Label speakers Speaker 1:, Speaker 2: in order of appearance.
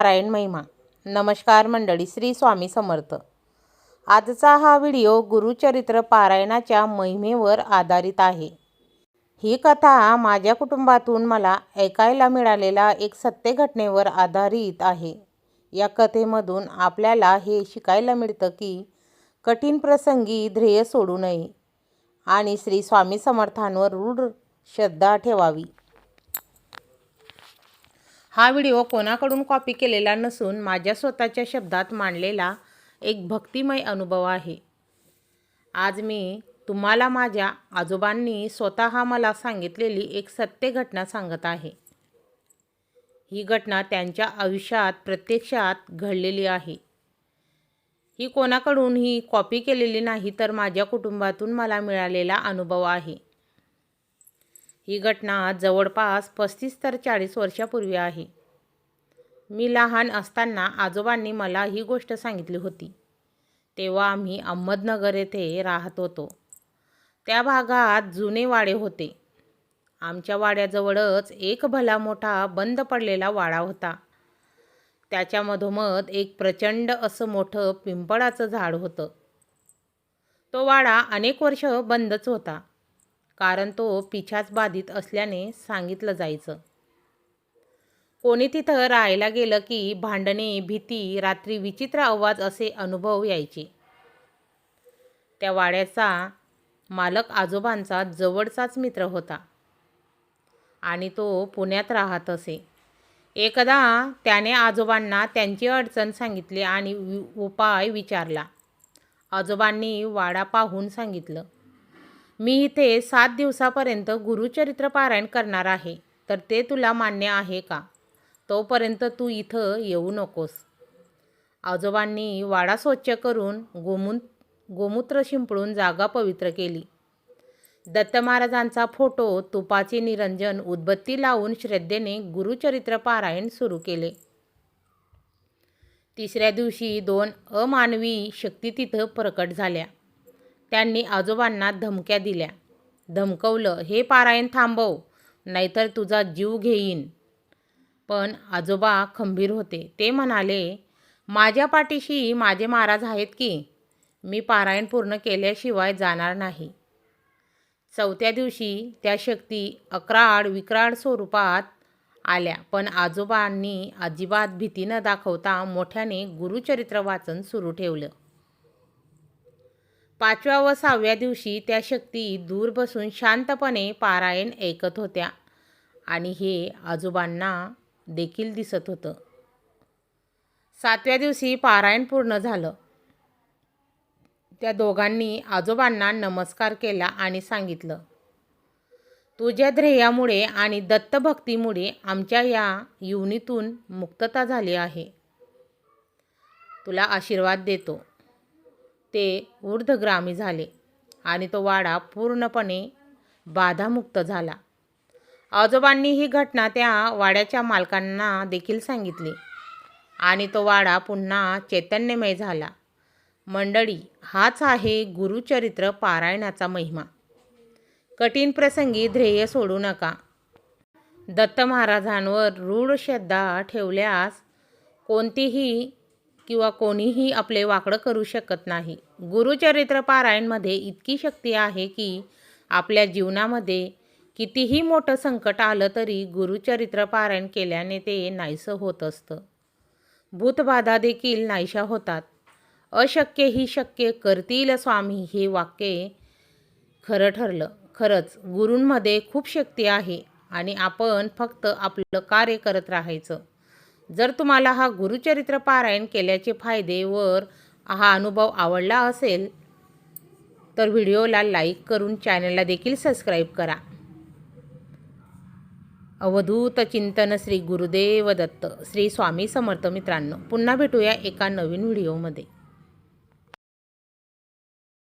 Speaker 1: नारायण महिमा. नमस्कार मंडळी श्री स्वामी समर्थ. आजचा हा व्हिडिओ गुरुचरित्र पारायणाच्या महिमेवर आधारित आहे. ही कथा माझ्या कुटुंबातून मला ऐकायला मिळालेला एक सत्य घटनेवर आधारित आहे. या कथेमधून आपल्याला हे शिकायला मिळतं की कठीण प्रसंगी ध्येय सोडू नये आणि श्री स्वामी समर्थांवर रूढ श्रद्धा ठेवावी. हा व्हिडिओ कोणाकडून कॉपी केलेला नसून माझ्या स्वतःच्या शब्दात मांडलेला एक भक्तिमय अनुभव आहे. आज मी तुम्हाला माझ्या आजोबांनी स्वतः मला सांगितलेली एक सत्य घटना सांगत आहे. ही घटना त्यांच्या आयुष्यात प्रत्यक्षात घडलेली आहे. ही कोणाकडून ही कॉपी केलेली नाही तर माझ्या कुटुंबातून मला मिळालेला अनुभव आहे. ही घटना जवळपास पस्तीस तर चाळीस वर्षापूर्वी आहे. मी लहान असताना आजोबांनी मला ही गोष्ट सांगितली होती. तेव्हा आम्ही अहमदनगर येथे राहत होतो. त्या भागात जुने वाडे होते. आमच्या वाड्याजवळच एक भला मोठा बंद पडलेला वाडा होता. त्याच्यामधोमध एक प्रचंड असं मोठं पिंपळाचं झाड होतं. तो वाडा अनेक वर्ष बंदच होता. कारण तो पिछाच बाधित असल्याने सांगितलं जायचं. कोणी तिथं राहायला गेलं की भांडणे भीती रात्री विचित्र आवाज असे अनुभव यायचे. त्या वाड्याचा मालक आजोबांचा जवळचाच मित्र होता आणि तो पुण्यात राहत असे. एकदा त्याने आजोबांना त्यांची अडचण सांगितली आणि वि उपाय विचारला. आजोबांनी वाडा पाहून सांगितलं मी इथे सात दिवसापर्यंत गुरुचरित्र पारायण करणार आहे तर ते तुला मान्य आहे का? तोपर्यंत तू इथं येऊ नकोस. आजोबांनी वाडा स्वच्छ करून गोमून गोमूत्र शिंपडून जागा पवित्र केली. दत्त महाराजांचा फोटो तुपाचे निरंजन उदबत्ती लावून श्रद्धेने गुरुचरित्र पारायण सुरू केले. तिसऱ्या दिवशी दोन अमानवी शक्ती तिथं प्रकट झाल्या. त्यांनी आजोबांना धमक्या दिल्या. धमकवलं हे पारायण थांबव नाहीतर तुझा जीव घेईन. पण आजोबा खंबीर होते. ते म्हणाले माझ्या पाठीशी माझे महाराज आहेत की? मी पारायण पूर्ण केल्याशिवाय जाणार नाही. चौथ्या दिवशी त्या शक्ती अकराड विक्राळ स्वरूपात आल्या. पण आजोबांनी अजिबात भीती न दाखवता मोठ्याने गुरुचरित्र वाचन सुरू ठेवलं. पाचव्या व सहाव्या दिवशी त्या शक्ती दूर बसून शांतपणे पारायण ऐकत होत्या. आणि हे आजोबांना देखील दिसत होतं. सातव्या दिवशी पारायण पूर्ण झालं. त्या दोघांनी आजोबांना नमस्कार केला आणि सांगितलं तुझ्या ध्येयामुळे आणि दत्तभक्तीमुळे आमच्या या युनीतून मुक्तता झाली आहे. तुला आशीर्वाद देतो. ते ऊर्ध्वग्रामी झाले आणि तो वाडा पूर्णपणे बाधामुक्त झाला. आजोबांनी ही घटना त्या वाड्याच्या मालकांना देखील सांगितली आणि तो वाडा पुन्हा चैतन्यमय झाला. मंडळी हाच आहे गुरुचरित्र पारायणाचा महिमा. कठीण प्रसंगी ध्येय सोडू नका. दत्त महाराजांवर रूढ श्रद्धा ठेवल्यास कोणतीही किंवा कोणीही आपले वाकडं करू शकत नाही. गुरुचरित्र पारायणमध्ये इतकी शक्ती आहे की आपल्या जीवनामध्ये कितीही मोठं संकट आलं तरी गुरुचरित्र पारायण केल्याने ते नाहीसं होत असतं. भूतबाधा देखील नाहीशा होतात. अशक्य ही शक्य करतील स्वामी हे वाक्य खरं ठरलं. खरंच गुरूंमध्ये खूप शक्ती आहे आणि आपण फक्त आपलं कार्य करत राहायचं. जर तुम्हाला हा गुरुचरित्र पारायण केल्याचे फायदे वर हा अनुभव आवडला असेल तर व्हिडिओला लाईक करून चॅनलला देखील सबस्क्राईब करा. अवधूत चिंतन श्री गुरुदेव दत्त श्री स्वामी समर्थ मित्रांनो पुन्हा भेटूया एका नवीन व्हिडिओमध्ये.